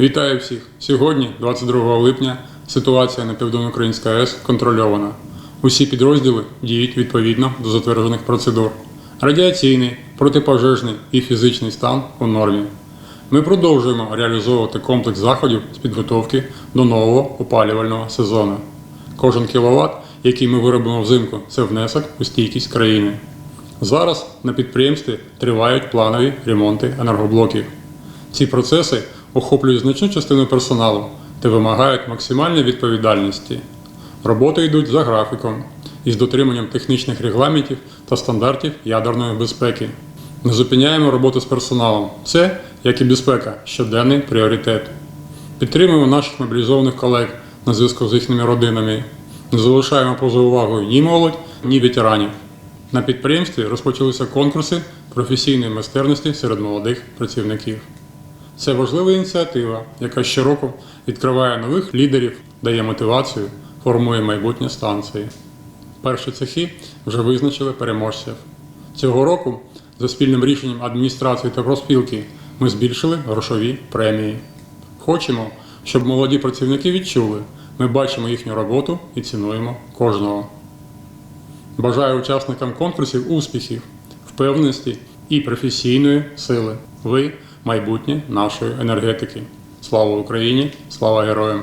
Вітаю всіх! Сьогодні, 22 липня, ситуація на Південноукраїнській АЕС контрольована. Усі підрозділи діють відповідно до затверджених процедур. Радіаційний, протипожежний і фізичний стан у нормі. Ми продовжуємо реалізовувати комплекс заходів з підготовки до нового опалювального сезону. Кожен кіловат, який ми виробимо взимку, це внесок у стійкість країни. Зараз на підприємстві тривають планові ремонти енергоблоків. Ці процеси охоплюють значну частину персоналу та вимагають максимальної відповідальності. Роботи йдуть за графіком із дотриманням технічних регламентів та стандартів ядерної безпеки. Не зупиняємо роботу з персоналом. Це, як і безпека, щоденний пріоритет. Підтримуємо наших мобілізованих колег на зв'язку з їхніми родинами. Не залишаємо поза увагою ні молодь, ні ветеранів. На підприємстві розпочалися конкурси професійної майстерності серед молодих працівників. Це важлива ініціатива, яка щороку відкриває нових лідерів, дає мотивацію, формує майбутнє станції. Перші цехи вже визначили переможців. Цього року, за спільним рішенням адміністрації та профспілки, ми збільшили грошові премії. Хочемо, щоб молоді працівники відчули, ми бачимо їхню роботу і цінуємо кожного. Бажаю учасникам конкурсів успіхів, впевненості і професійної сили. Ви майбутнє нашої енергетики. Слава Україні! Слава героям!